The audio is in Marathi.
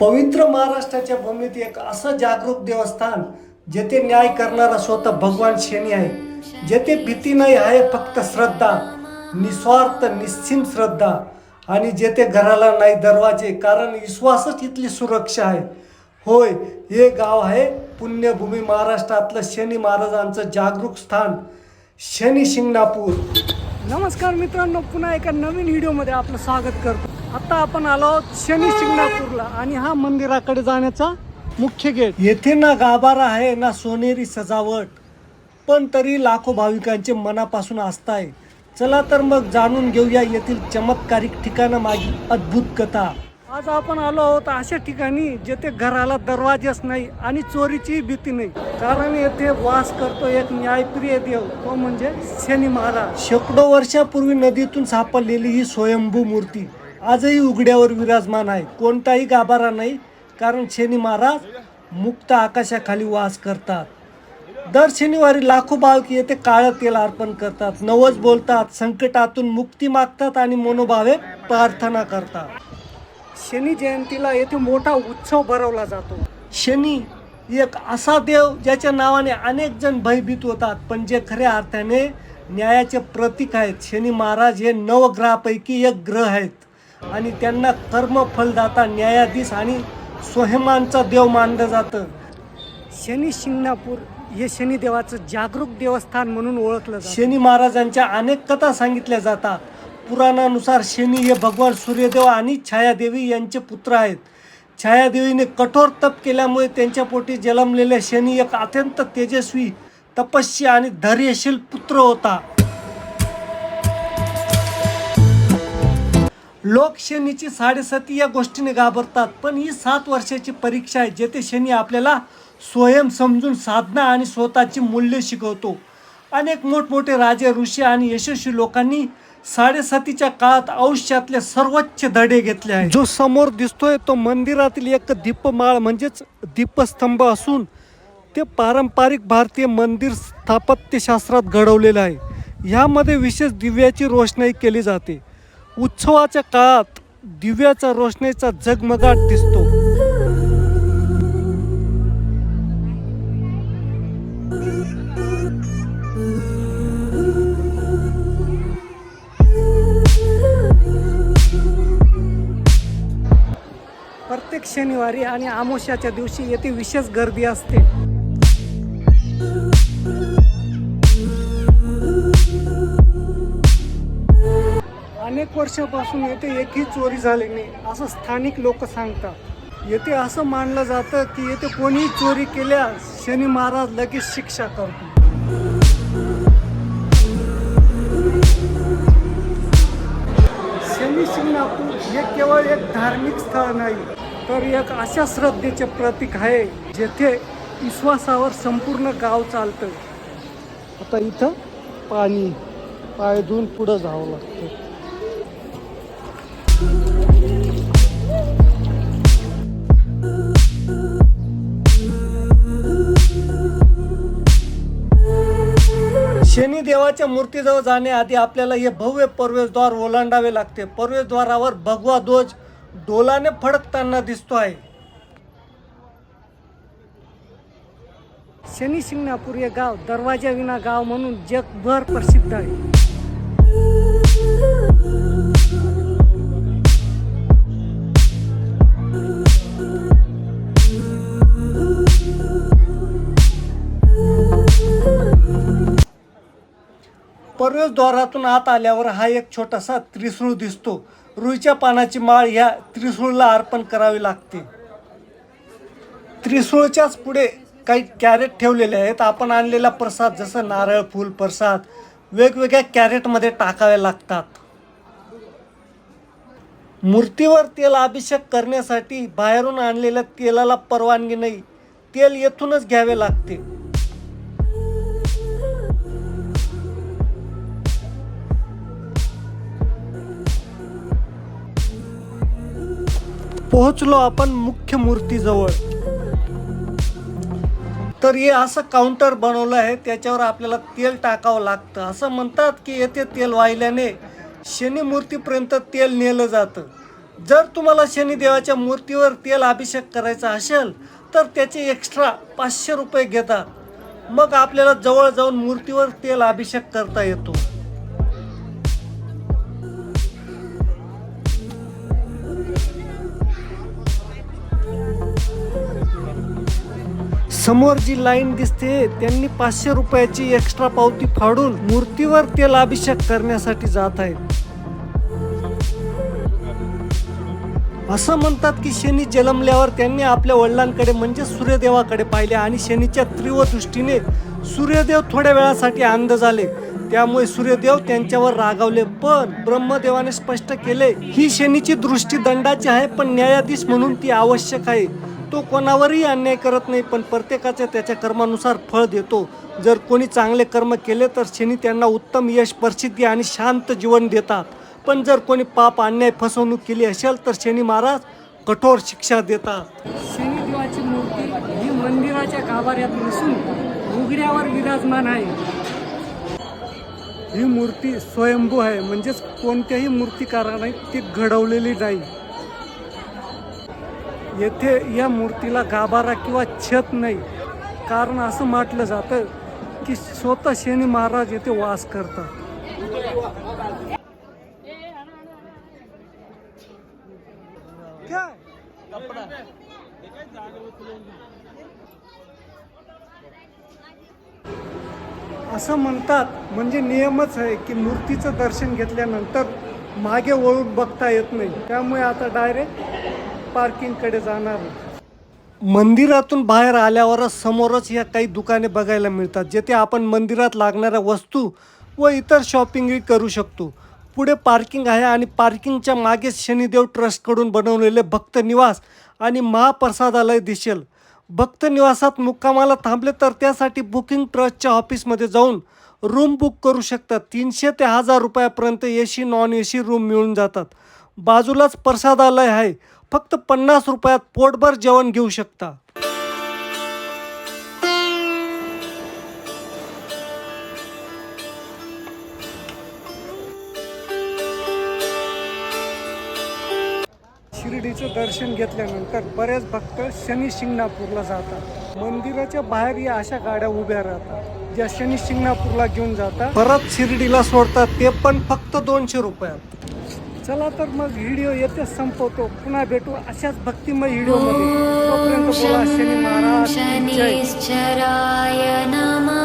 पवित्र महाराष्ट्राच्या भूमीत एक असं जागरूक देवस्थान जेथे न्याय करणारा स्वतः भगवान शनी आहे जेथे भीती नाही आहे फक्त श्रद्धा निस्वार्थ निश्चिम श्रद्धा आणि जेथे घराला नाही दरवाजे कारण विश्वासच इथली सुरक्षा आहे. होय हे गाव आहे पुण्यभूमी महाराष्ट्रातलं शनी महाराजांचं जागरूक स्थान शनी शिंगणापूर. नमस्कार मित्रांनो पुन्हा एका नवीन व्हिडिओमध्ये आपलं स्वागत करतो. आता आपण आलो आहोत शनी शिंगणापूरला आणि हा मंदिराकडे जाण्याचा मुख्य गेट. येथे ना गाभारा आहे ना सोनेरी सजावट. पण तरी लाखो भाविकांचे मनापासून आस्था आहे. चला तर मग जाणून घेऊया येथील चमत्कारिक ठिकाणं मागी अद्भुत कथा. आज आपण आलो आहोत अशा ठिकाणी जेथे घराला दरवाजेच नाही आणि चोरीची भीती नाही. कारण येथे वास करतो एक न्यायप्रिय देव तो म्हणजे शनी महाराज. शेकडो वर्षापूर्वी नदीतून सापडलेली ही स्वयंभू मूर्ती. आजही उघड्यावर विराजमान आहे. कोणताही गाभारा नाही कारण शनी महाराज मुक्त आकाशाखाली वास करतात. दर शनिवारी लाखो बालक येथे काळं तेल अर्पण करतात. नवस बोलतात संकटातून मुक्ती मागतात आणि मनोभावे प्रार्थना करतात. शनी जयंतीला येथे मोठा उत्सव भरवला जातो. शनी एक असा देव ज्याच्या नावाने अनेक जण भयभीत होतात पण जे खऱ्या अर्थाने न्यायाचे प्रतीक आहेत. शनी महाराज हे नवग्रहापैकी एक ग्रह आहेत. आणि त्यांना कर्मफलदाता न्यायाधीश आणि स्वयंमानचा देव मानलं जातं. शनी शिंगणापूर हे शनिदेवाचं जागरूक देवस्थान म्हणून ओळखलं जातं. शनी महाराजांच्या अनेक कथा सांगितल्या जातात. पुराणानुसार शनी हे भगवान सूर्यदेव आणि छायादेवी यांचे पुत्र आहेत. छायादेवीने कठोर तप केल्यामुळे त्यांच्या पोटी जन्मलेले शनी एक अत्यंत तेजस्वी तपस्वी आणि धैर्यशील पुत्र होता. लोक शनीची साडेसाती या गोष्टीने घाबरतात. पण ही सात वर्षाची परीक्षा आहे जेथे शनी आपल्याला स्वयं समजून साधना आणि स्वतःची मूल्य शिकवतो. अनेक मोठमोठे राजे ऋषी आणि यशस्वी लोकांनी साडेसातीच्या काळात आयुष्यातले सर्वोच्च धडे घेतले आहेत. जो समोर दिसतोय तो मंदिरातील एक दीपमाळ म्हणजेच दीपस्तंभ असून ते पारंपरिक भारतीय मंदिर स्थापत्यशास्त्रात घडवलेलं आहे. ह्यामध्ये विशेष दिव्याची रोषणाई केली जाते. उत्सवाच्या काळात दिव्याचा रोषणेचा जगमगाट दिसतो. प्रत्येक शनिवारी आणि आमोशाच्या दिवशी येथे विशेष गर्दी असते. अनेक वर्षापासून येथे एकही चोरी झाली नाही असं स्थानिक लोक सांगतात. येथे असं मानलं जातं की येथे कोणीही चोरी केल्यास शनी महाराज लगेच शिक्षा करतो शनी शिंगणापूर हे केवळ एक धार्मिक स्थळ नाही तर एक अशा श्रद्धेचे प्रतीक आहे जेथे विश्वासावर संपूर्ण गाव चालतं आता इथं पाणी पाय धुवून पुढं जावं लागतं. शनी देवाच्या मूर्तीजवळ जाण्याआधी आपल्याला हे भव्य प्रवेशद्वार ओलांडावे लागते. प्रवेशद्वारावर भगवा ध्वज डोलाने फडकताना दिसतो आहे शनी शिंगणापूर हे गाव दरवाजा विना गाव म्हणून जगभर प्रसिद्ध आहे. प्रवेशद्वारातून आत आल्यावर हा एक छोटासा त्रिसूळ दिसतो. रुईच्या पानाची माळ ह्या त्रिसूळला अर्पण करावी लागते. त्रिसूळच्याच पुढे काही कॅरेट ठेवलेले आहेत. आपण आणलेला प्रसाद जसं नारळ फूल प्रसाद वेगवेगळ्या कॅरेटमध्ये टाकावे लागतात. मूर्तीवर तेल अभिषेक करण्यासाठी बाहेरून आणलेल्या तेलाला परवानगी नाही. तेल येथूनच घ्यावे लागते. पोहोचलो आपण मुख्य मूर्तीजवळ. तर हे असं काउंटर बनवलं आहे त्याच्यावर आपल्याला तेल टाकावं लागतं. असं म्हणतात की येथे तेल वाहिल्याने शनी मूर्तीपर्यंत तेल नेलं जातं. जर तुम्हाला शनिदेवाच्या मूर्तीवर तेल अभिषेक करायचा असेल तर त्याचे एक्स्ट्रा पाचशे रुपये घेतात. मग आपल्याला जवळ जाऊन मूर्तीवर तेल अभिषेक करता येतो. समोर जी लाईन दिसते त्यांनी पाचशे रुपयाची एक्स्ट्रा पावती फाडून मूर्तीवर तेल अभिषेक करण्यासाठी जात आहेत. असं म्हणतात की शनी जन्मल्यावर त्यांनी आपल्या वडिलांकडे म्हणजे सूर्यदेवाकडे पाहिले आणि शनीच्या तीव्र दृष्टीने सूर्यदेव थोड्या वेळासाठी अंध झाले. त्यामुळे सूर्यदेव त्यांच्यावर रागावले पण ब्रह्मदेवाने स्पष्ट केले ही शनीची दृष्टी दंडाची आहे पण न्यायाधीश म्हणून ती आवश्यक आहे. तो कोणावरही अन्याय करत नाही पण प्रत्येकाच्या त्याच्या कर्मानुसार फळ देतो. जर कोणी चांगले कर्म केले तर शनी त्यांना उत्तम यश प्रसिद्धी आणि शांत जीवन देतात. पण जर कोणी पाप अन्याय फसवणूक केली असेल तर शनी महाराज कठोर शिक्षा देतात. शनिदेवाची मूर्ती ही मंदिराच्या गाभाऱ्यात नसून उघड्यावर विराजमान आहे. ही मूर्ती स्वयंभू आहे म्हणजेच कोणत्याही मूर्तिकाराने ती घडवलेली नाही. येथे या मूर्तीला गाभारा किंवा छत नाही. कारण असं म्हटलं जातं की स्वतः शनी महाराज येथे वास करतात. असं म्हणतात म्हणजे नियमच आहे की मूर्तीचं दर्शन घेतल्यानंतर मागे वळून बघता येत नाही. त्यामुळे आता डायरेक्ट पार्किंगकडे जाणार मंदिरातून बाहेर आल्यावरच समोरच या काही दुकाने बघायला मिळतात जेथे आपण मंदिरात लागणाऱ्या वस्तू व इतर शॉपिंगही करू शकतो. पुढे पार्किंग आहे आणि पार्किंगच्या मागेच शनिदेव ट्रस्टकडून बनवलेले भक्त निवास आणि महाप्रसादालय दिसेल. भक्त निवासात मुक्कामाला थांबले तर त्यासाठी बुकिंग ट्रस्टच्या ऑफिसमध्ये जाऊन रूम बुक करू शकतात. तीनशे ते हजार रुपयापर्यंत ए C non A C room मिळून जातात. बाजूलाच प्रसादालय आहे. फक्त पन्नास रुपयात पोटभर जेवण घेऊ शकता. शिर्डीचं दर्शन घेतल्यानंतर बरेच भक्त शनी शिंगणापूरला जातात. मंदिराच्या बाहेर या अशा गाड्या उभ्या राहतात ज्या शनी शिंगणापूरला घेऊन जातात. परत शिर्डीला सोडतात ते पण फक्त दोनशे रुपयात. चला तर मग व्हिडिओ येथेच संपवतो. पुन्हा भेटू अशाच भक्तिमय व्हिडिओमध्ये तोपर्यंत बोला शनी महाराज. जय. शनीश्चराय नमः.